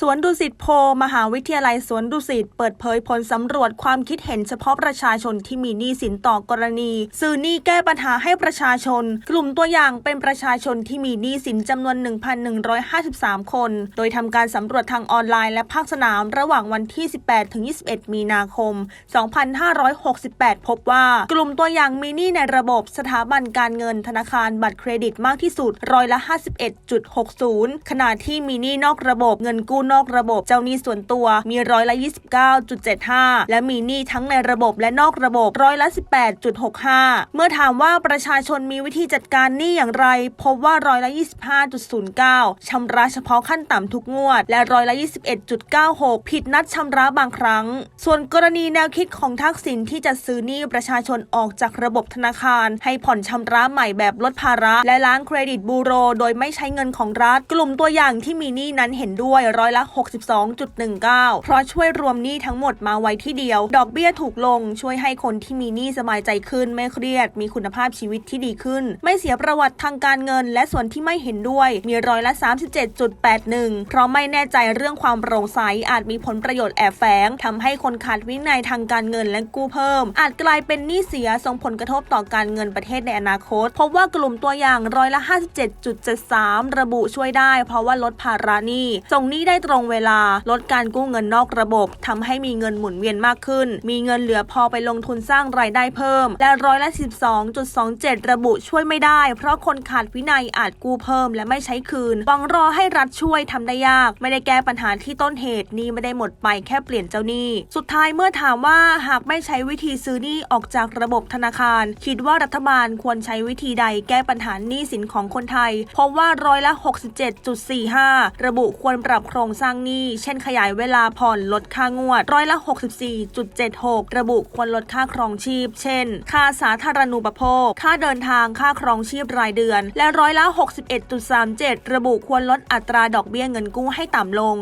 สวนดุสิตโพ มหาวิทยาลัยสวนดุสิตเปิดเผยผลสำรวจความคิดเห็นเฉพาะประชาชนที่มีหนี้สินต่อกรณี ซื้อหนี้แก้ปัญหาให้ประชาชน กลุ่มตัวอย่างเป็นประชาชนที่มีหนี้สินจำนวน 1,153 คน โดยทำการสำรวจทางออนไลน์และภาคสนามระหว่างวันที่ 18 ถึง 21 มีนาคม 2568 พบว่ากลุ่มตัวอย่างมีหนี้ในระบบสถาบันการเงินธนาคารบัตรเครดิตมากที่สุดร้อยละ 51.60 ขณะที่มีหนี้นอกระบบเงินกู้นอกระบบเจ้าหนี้ส่วนตัวมีร้อยละ 29.75 และมีหนี้ทั้งในระบบและนอกระบบร้อยละ 18.65 เมื่อถามว่าประชาชนมีวิธีจัดการหนี้อย่างไร พบว่าร้อยละ 25.09 ชำระเฉพาะขั้นต่ำทุกงวด และร้อยละ 21.96 ผิดนัดชำระบางครั้ง ส่วนกรณีแนวคิดของทักษิณที่จะซื้อหนี้ประชาชนออกจากระบบธนาคาร ให้ผ่อนชำระใหม่แบบลดภาระ และล้างเครดิตบูโร โดยไม่ใช้เงินของรัฐ กลุ่มตัวอย่างที่มีหนี้นั้นเห็นด้วยร้อยละละ 62.19 เพราะช่วยรวมหนี้ทั้งหมดมาไว้ที่เดียว ดอกเบี้ยถูกลงช่วยให้คนที่มีหนี้สบายใจขึ้นไม่เครียด มีคุณภาพชีวิตที่ดีขึ้น ไม่เสียประวัติทางการเงิน และส่วนที่ไม่เห็นด้วย มีร้อยละ 37.81 เพราะไม่แน่ใจเรื่องความโปร่งใสอาจมีผลประโยชน์แอบแฝงทำให้คนขาดวินัยทางการเงินและกู้เพิ่ม อาจกลายเป็นหนี้เสียส่งผลกระทบต่อการเงินประเทศในอนาคต พบว่ากลุ่มตัวอย่างร้อยละ 57.73 ระบุช่วยได้ เพราะว่าลดภาระหนี้ส่งหนี้ได้ตรงเวลา ลดการกู้เงินนอกระบบทำให้มีเงินหมุนเวียนมากขึ้น มีเงินเหลือพอไปลงทุนสร้างรายได้เพิ่ม และร้อยละ 12.27 ระบุช่วยไม่ได้ เพราะคนขาดวินัยอาจกู้เพิ่ม และไม่ใช้คืนหวังรอให้รัฐช่วยทำได้ยาก ไม่ได้แก้ปัญหาที่ต้นเหตุนี้ไม่ได้หมดไปแค่เปลี่ยนเจ้าหนี้ สุดท้ายเมื่อถามว่าหากไม่ใช้วิธีซื้อหนี้ออกจากระบบธนาคาร คิดว่ารัฐบาลควรใช้วิธีใดแก้ปัญหาหนี้สินของคนไทย เพราะว่าร้อยละ 67.45 ระบุควรปรับโครงสร้างหนี้ เช่นขยายเวลาผ่อนลดค่างวดร้อยละ 64.76 ระบุควรลดค่าครองชีพ เช่น ค่าสาธารณูปโภค ค่าเดินทางค่าครองชีพรายเดือน และร้อยละ 61.37 ระบุควรลดอัตราดอกเบี้ยเงินกู้ให้ต่ำลง